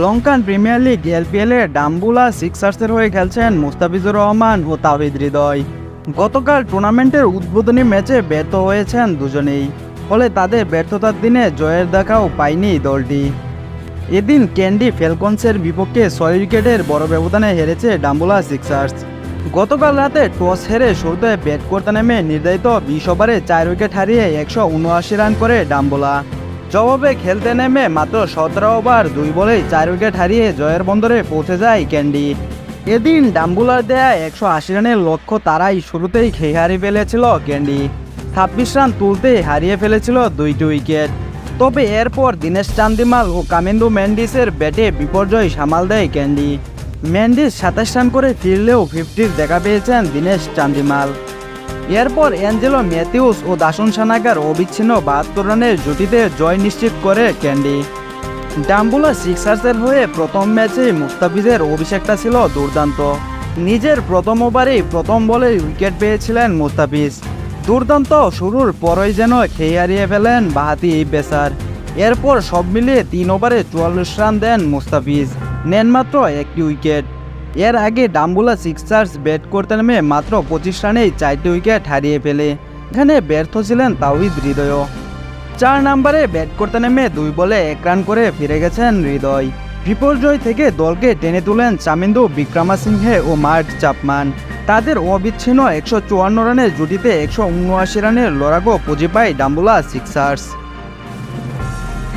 Lankan premier league এলপিএলে ডাম্বুলা সিক্সার্সের হয়ে খেলছেন মুস্তাফিজুর রহমান ও তাওহিদ হৃদয়। গতকাল টুর্নামেন্টের উদ্বোধনী ম্যাচে ব্যর্থ হয়েছেন দুজনেই, ফলে তাদের ব্যর্থতার দিনে জয়ের দেখাও পায়নি দলটি। এদিন ক্যান্ডি ফেলকনসের বিপক্ষে ছয় উইকেটের বড় ব্যবধানে হেরেছে ডাম্বুলা সিক্সার্স। গতকাল রাতে টস হেরে শুরুতে ব্যাট করতে নেমে নির্ধারিত বিশ ওভারে চার উইকেট হারিয়ে একশো উনআশি রান করে ডাম্বুলা। জবাবে খেলতে নেমে মাত্র সতেরো ওভার দুই বলেই চার উইকেট হারিয়ে জয়ের বন্দরে পৌঁছে যায় ক্যান্ডি। এদিন ডাম্বুলার দেয়া একশো আশি রানের লক্ষ্য তারাই শুরুতেই খেয়ে হারিয়ে ফেলেছিল ক্যান্ডি। ছাব্বিশ রান তুলতেই হারিয়ে ফেলেছিল দুইটি উইকেট। তবে এরপর দীনেশ চান্দিমাল ও কামেন্দু ম্যান্ডিসের ব্যাটে বিপর্যয় সামাল দেয় ক্যান্ডি। ম্যান্ডিস সাতাশ রান করে ফিরলেও ফিফটির দেখা পেয়েছেন দীনেশ চান্দিমাল। এরপর অ্যাঞ্জেলো ম্যাথিউস ও দাসন সানাগার অবিচ্ছিন্ন বাহাত্তর রানের জুটিতে জয় নিশ্চিত করে ক্যান্ডি। ডাম্বুলা সিক্সার্সের হয়ে প্রথম ম্যাচে মুস্তাফিজের অভিষেকটা ছিল দুর্দান্ত। নিজের প্রথম ওভারেই প্রথম বলে উইকেট পেয়েছিলেন মুস্তাফিজ। দুর্দান্ত শুরুর পরই যেন খেয়ে হারিয়ে ফেলেন বাহাতি পেসার। এরপর সব মিলিয়ে তিন ওভারে চুয়াল্লিশ রান দেন মুস্তাফিজ। নেন মাত্র একটি উইকেট। এর আগে ডাম্বুলা সিক্সার্স ব্যাট করতে নেমে মাত্র পঁচিশ রানেই চারটি উইকেট হারিয়ে ফেলে। এখানে ব্যর্থ ছিলেন তাওহিদ হৃদয়। চার নম্বরে ব্যাট করতে নেমে দুই বলে এক রান করে ফিরে গেছেন হৃদয়। বিপর্যয় থেকে দলকে টেনে তুলেন চামিন্দু, বিক্রমাসিংহে ও মার্ক চাপমান। তাদের অবিচ্ছিন্ন একশো চুয়ান্ন রানের জুটিতে একশো উনআশি রানের লড়াকো পুঁজি পায় ডাম্বুলা সিক্সার্স।